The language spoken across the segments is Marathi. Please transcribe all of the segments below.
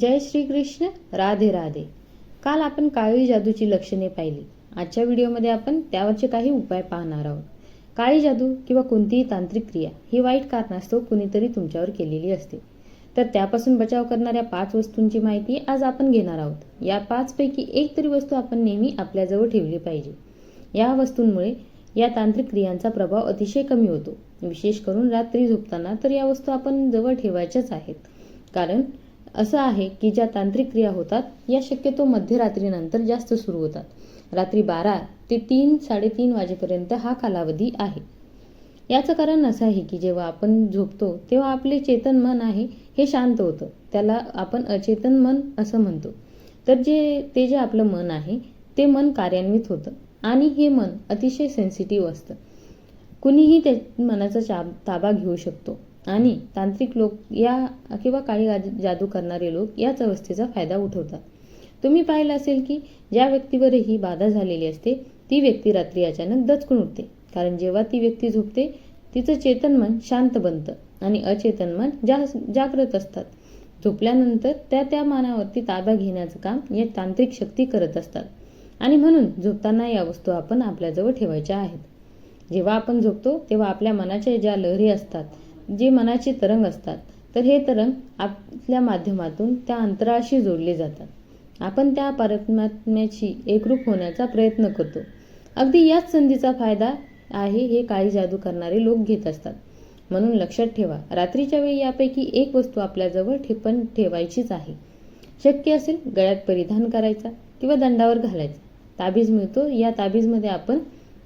जय श्रीकृष्ण राधे राधे. काल आपण काळी जादूची लक्षणे पाहिली. आजच्या व्हिडिओमध्ये आपण त्यावरचे काही उपाय पाहणार आहोत. काळी जादू किंवा कोणतीही तांत्रिक क्रिया ही वाईट कारणास्तव कुणीतरी तुमच्यावर केलेली असते. तर त्यापासून बचाव करणाऱ्या पाच वस्तूंची माहिती आज आपण घेणार आहोत. या पाचपैकी एक तरी वस्तू आपण नेहमी आपल्याजवळ ठेवली पाहिजे. या वस्तूंमुळे या तांत्रिक क्रियांचा प्रभाव अतिशय कमी होतो. विशेष करून रात्री झोपताना तर या वस्तू आपण जवळ ठेवायच्याच आहेत. कारण असं आहे की ज्या तांत्रिक क्रिया होतात या शक्यतो मध्यरात्रीनंतर जास्त सुरू होतात. रात्री बारा ते तीन साडेतीन वाजेपर्यंत हा कालावधी आहे. याचं कारण असं आहे की जेव्हा आपण झोपतो तेव्हा आपले चेतन मन आहे हे शांत होतं. त्याला आपण अचेतन मन असं म्हणतो. तर जे ते जे आपलं मन आहे ते मन कार्यान्वित होतं. आणि हे मन अतिशय सेन्सिटिव्ह असतं. कुणीही त्या मनाचा चाब ताबा घेऊ शकतो. आणि तांत्रिक लोक या किंवा काळी जादू करणारे लोक याच अवस्थेचा फायदा उठवतात. तुम्ही पाहिलं असेल की ज्या व्यक्तीवर ही बाधा झालेली असते ती व्यक्ती रात्री अचानक दचकून उठते. कारण जेव्हा ती व्यक्ती झोपते तिचं चेतन मन शांत बनतं आणि अचेतन मन जा जागृत असतात. झोपल्यानंतर त्या त्या मानावरती ताबा घेण्याचं काम या तांत्रिक शक्ती करत असतात. आणि म्हणून झोपताना या वस्तू आपण आपल्याजवळ ठेवायच्या आहेत. जेव्हा आपण झोपतो तेव्हा आपल्या मनाच्या ज्या लहरी असतात जे मनाचे तरंग असतात तर हे तरंग आपल्या माध्यमातून त्या अंतराशी जोडले जातात. आपण त्या परमात्म्याशी एकरूप होण्याचा प्रयत्न करतो. अगदी याच संधीचा फायदा आहे हे काळी जादू करणारे लोक घेत असतात. म्हणून लक्षात ठेवा रात्रीच्या वेळी यापैकी एक वस्तू आपल्याजवळ ठेपण ठेवायचीच आहे. शक्य असेल गळ्यात परिधान करायचा किंवा दंडावर घालायचा. ताबीज मिळतो या ताबीजमध्ये आपण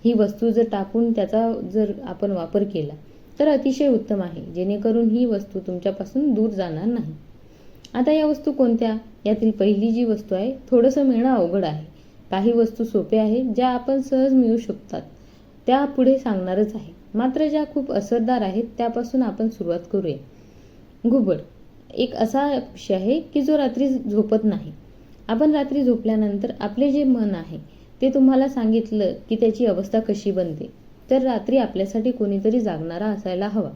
ही वस्तू जर टाकून त्याचा जर आपण वापर केला तर अतिशय उत्तम आहे जेणेकरून ही वस्तू तुमच्यापासून दूर जाणार नाही. आता या वस्तू कोणत्या? यातील पहिली जी वस्तू आहे थोडंसं मिळणं अवघड आहे. काही वस्तू सोप्या आहेत ज्या आपण सहज मिळू शकतात. त्या पुढे सांगणारच आहे. मात्र ज्या खूप असरदार आहेत त्यापासून आपण सुरुवात करूया. घुबड. एक असा विषय आहे की जो रात्री झोपत नाही. आपण रात्री झोपल्यानंतर आपले जे मन आहे ते तुम्हाला सांगितलं की त्याची अवस्था कशी बनते. तर रात्री आपल्यासाठी कोणीतरी जागणारा असायला हवा.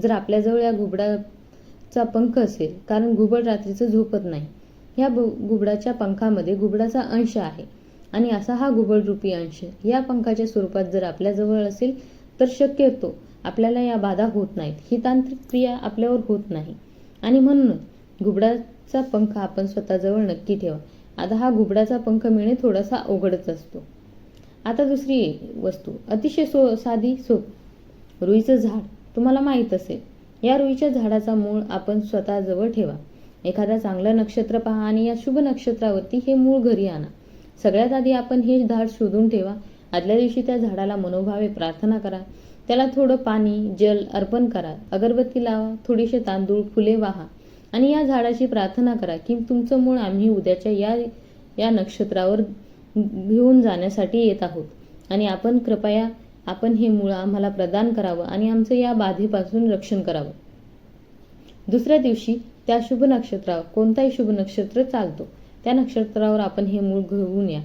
जर आपल्याजवळ या घुबडाचा पंख असेल कारण घुबड रात्रीचं झोपत नाही. या घुबडाच्या पंखामध्ये घुबडाचा अंश आहे. आणि असा हा घुबडरूपी अंश या पंखाच्या स्वरूपात जर आपल्याजवळ असेल तर शक्यतो आपल्याला या बाधा होत नाहीत. ही तांत्रिक क्रिया आपल्यावर होत नाही. आणि म्हणूनच घुबडाचा पंख आपण स्वतःजवळ नक्की ठेवा. आता हा घुबडाचा पंख मिळणे थोडासा अवघडच असतो. आता दुसरी वस्तू अतिशय सो साधी सोप रुईचं झाड. तुम्हाला माहीत असेल या रुईच्या झाडाचा मूळ आपण स्वतःजवळ ठेवा. एखादा चांगलं नक्षत्र पहा आणि या शुभ नक्षत्रावरती हे मूळ घरी आणा. सगळ्यात आधी आपण हे झाड शोधून ठेवा. आदल्या दिवशी त्या झाडाला मनोभावे प्रार्थना करा. त्याला थोडं पाणी जल अर्पण करा. अगरबत्ती लावा थोडेसे तांदूळ फुले वाहा आणि या झाडाची प्रार्थना करा की तुमचं मूळ आम्ही उद्याच्या या या नक्षत्रावर घेऊन जाण्यासाठी येत आहोत. आणि आपण कृपया आपण हे मूळ आम्हाला प्रदान करावं आणि आमचं या बाधेपासून रक्षण करावं. दुसऱ्या दिवशी त्या शुभ नक्षत्रावर कोणताही शुभ नक्षत्र चालतो त्या नक्षत्रावर आपण हे मूळ घेऊन या.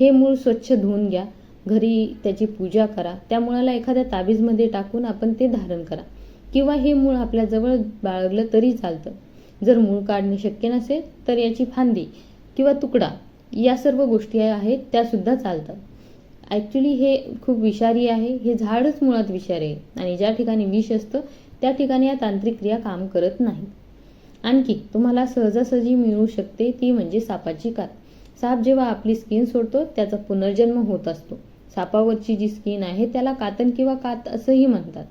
हे मूळ स्वच्छ धुवून घ्या. घरी त्याची पूजा करा. त्या मुळाला एखाद्या ताबीजमध्ये टाकून आपण ते धारण करा. किंवा हे मूळ आपल्याजवळ बाळगलं तरी चालतं. जर मूळ काढणे शक्य नसेल तर याची फांदी किंवा तुकडा या सर्व गोष्टी आहेत त्यासुद्धा चालतात. ॲक्च्युली हे खूप विषारी आहे हे झाडच मुळात विषारी आहे. आणि ज्या ठिकाणी विष असतं त्या ठिकाणी या तांत्रिक क्रिया काम करत नाही. आणखी तुम्हाला सहजासहजी मिळू शकते ती म्हणजे सापाची कात. साप जेव्हा आपली स्किन सोडतो त्याचा पुनर्जन्म होत असतो. सापावरची जी स्किन आहे त्याला कातन किंवा कात असंही म्हणतात.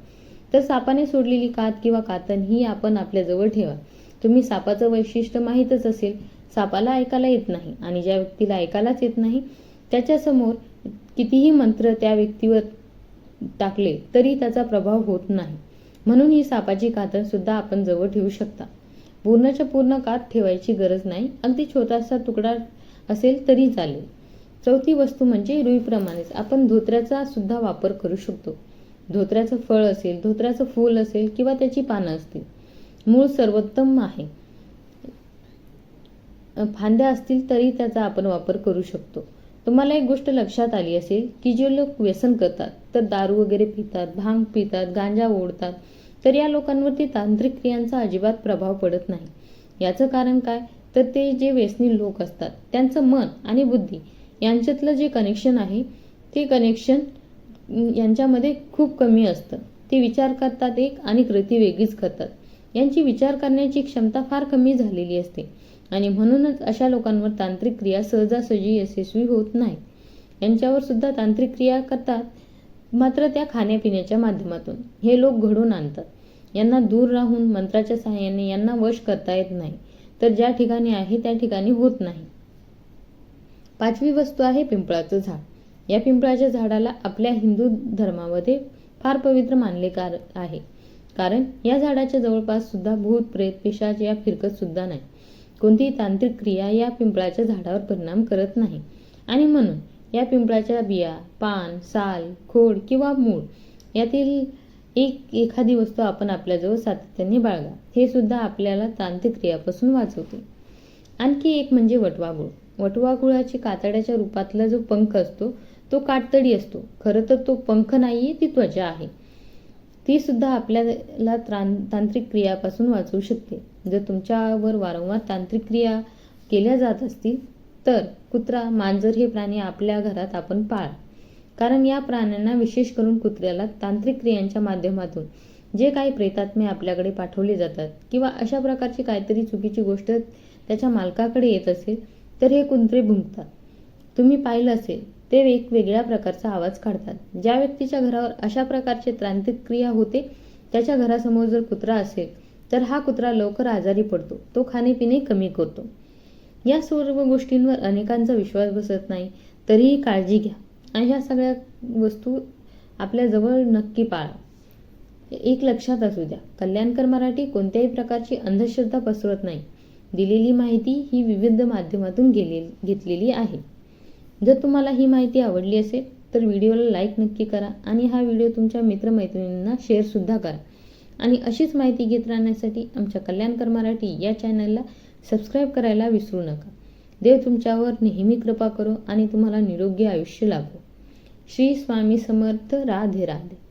तर सापाने सोडलेली कात किंवा कातन ही आपण आपल्याजवळ ठेवा. तुम्ही सापाचं वैशिष्ट्य माहीतच असेल सापाला ऐकायला येत नाही आणि ज्या व्यक्तीला ऐकायलाच येत नाही त्याच्यासमोर कितीही मंत्र त्या व्यक्तीवर टाकले तरी त्याचा प्रभाव होत नाही. म्हणून ही सापाची कातन सुद्धा आपण जवळ ठेवू शकता. पूर्णच्या पूर्ण कात ठेवायची गरज नाही. अगदी छोटासा तुकडा असेल तरी चालेल. चौथी वस्तू म्हणजे रुईप्रमाणेच. आपण धोत्र्याचा सुद्धा वापर करू शकतो. धोत्र्याचं फळ असेल धोत्र्याचं फूल असेल किंवा त्याची पानं असतील. मूळ सर्वोत्तम आहे. फांद्या असतील तरी त्याचा आपण वापर करू शकतो. तुम्हाला एक गोष्ट लक्षात आली असेल की जे लोक व्यसन करतात तर दारू वगैरे पितात भांग पितात गांजा ओढतात तर या लोकांवरती तांत्रिक क्रियांचा अजिबात प्रभाव पडत नाही. याचं कारण काय? तर ते जे व्यसनी लोक असतात त्यांचं मन आणि बुद्धी यांच्यातलं जे कनेक्शन आहे ते कनेक्शन यांच्यामध्ये खूप कमी असतं. ते विचार करतात एक आणि कृती वेगळीच करतात. यांची विचार करण्याची क्षमता फार कमी झालेली असते. आणि म्हणूनच अशा लोकांवर तांत्रिक क्रिया सहजासहजी यशस्वी होत नाही. यांच्यावर सुद्धा तांत्रिक क्रिया करतात मात्र त्या खाण्यापिण्याच्या माध्यमातून. हे लोक घडून आणतात. यांना दूर राहून मंत्राच्या सहाय्याने यांना वश करता येत नाही. तर ज्या ठिकाणी आहे त्या ठिकाणी होत नाही. पाचवी वस्तू आहे पिंपळाचं झाड. या पिंपळाच्या झाडाला आपल्या हिंदू धर्मामध्ये फार पवित्र मानले कार आहे. कारण या झाडाच्या जवळपास सुद्धा भूत प्रेत पिशाच या फिरकत सुद्धा नाही. कोणतीही तांत्रिक क्रिया या पिंपळाच्या झाडावर परिणाम करत नाही. आणि म्हणून या पिंपळाच्या बिया पान साल खोड किंवा मूळ यातील एक एखादी वस्तू आपण आपल्याजवळ सातत्याने बाळगा. हे सुद्धा आपल्याला तांत्रिक क्रियापासून वाचवते. आणखी एक म्हणजे वटवागुळ. वटवागुळाची कातड्याच्या रूपातला जो पंख असतो तो काटतडी असतो. खरं तर तो पंख नाहीये ती त्वचा आहे. ती सुद्धा आपल्याला त्रां तांत्रिक क्रियापासून वाचवू शकते. जर तुमच्यावर वारंवार तांत्रिक क्रिया केल्या जात असतील तर कुत्रा मांजर हे प्राणी आपल्या घरात आपण पाळ. कारण या प्राण्यांना विशेष करून कुत्र्याला तांत्रिक क्रियांच्या माध्यमातून जे काही प्रेतात्मे आपल्याकडे पाठवले जातात किंवा अशा प्रकारची काहीतरी चुकीची गोष्ट त्याच्या मालकाकडे येत असेल तर हे कुत्रे भुंकतात. तुम्ही पाहिलं असेल ते एक वेगळ्या प्रकारचा आवाज काढतात. ज्या व्यक्तीच्या घरावर अशा प्रकारचे तांत्रिक क्रिया होते त्याच्या घरासमोर जर कुत्रा असेल तर हा कुत्रा लवकर आजारी पडतो. तो खाणेपिणे कमी करतो. या सर्व गोष्टींवर अनेकांचा विश्वास बसत नाही. तरीही काळजी घ्या. आणि ह्या सगळ्या वस्तू आपल्या जवळ नक्की पाळा. एक लक्षात असू द्या. कल्याणकर मराठी कोणत्याही प्रकारची अंधश्रद्धा पसरवत नाही. दिलेली माहिती ही विविध माध्यमातून गेले घेतलेली आहे. जर तुम्हाला ही माहिती आवडली असेल तर व्हिडिओला लाईक नक्की करा आणि हा व्हिडिओ तुमच्या मित्रमैत्रिणींना शेअरसुद्धा करा. आणि अशीच माहिती घेत राहण्यासाठी आमच्या कल्याणकर मराठी या चॅनलला सबस्क्राईब करायला विसरू नका. देव तुमच्यावर नेहमी कृपा करो आणि तुम्हाला निरोगी आयुष्य लाभो. श्री स्वामी समर्थ राधे राधे.